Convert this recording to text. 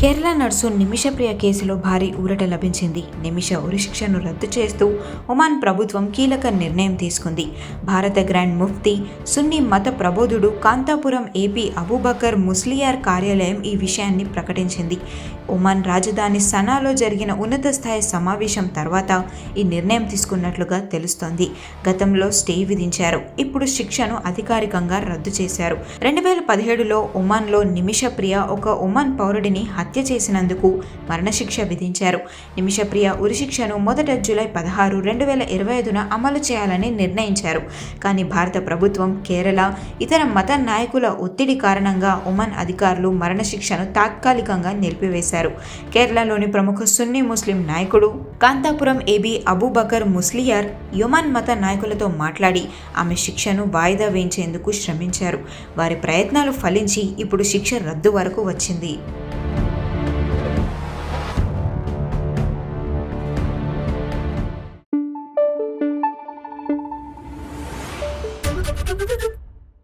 Kerala nurse Nimishapriya కేసులో భారీ ఊరట లభించింది. నిమిష ఉరిశిక్షను రద్దు చేస్తూ ఒమాన్ ప్రభుత్వం కీలక నిర్ణయం తీసుకుంది. భారత గ్రాండ్ ముఫ్తీ సున్ని మత ప్రబోధుడు కాంతాపురం ఏపీ అబూబకర్ ముస్లియార్ కార్యాలయం ఈ విషయాన్ని ప్రకటించింది. ఒమాన్ రాజధాని సనాలో జరిగిన ఉన్నత స్థాయి సమావేశం తర్వాత ఈ నిర్ణయం తీసుకున్నట్లుగా తెలుస్తోంది. గతంలో స్టే విధించారు. ఇప్పుడు శిక్షను అధికారికంగా రద్దు చేశారు. రెండు వేల పదిహేడులో ఒమాన్లో నిమిషప్రియ ఒక ఒమాన్ పౌరుడిని హత్య హత్య చేసినందుకు మరణశిక్ష విధించారు. నిమిషప్రియ ఉరిశిక్షను మొదట జూలై పదహారు రెండు వేల ఇరవై ఐదున అమలు చేయాలని నిర్ణయించారు. కానీ భారత ప్రభుత్వం కేరళ ఇతర మత నాయకుల ఒత్తిడి కారణంగా ఒమాన్ అధికారులు మరణశిక్షను తాత్కాలికంగా నిలిపివేశారు. కేరళలోని ప్రముఖ సున్నీ ముస్లిం నాయకుడు Kanthapuram A B Abubakar Musliyar Yemen మత నాయకులతో మాట్లాడి ఆమె శిక్షను వాయిదా వేయించేందుకు శ్రమించారు. వారి ప్రయత్నాలు ఫలించి ఇప్పుడు శిక్ష రద్దు వరకు వచ్చింది.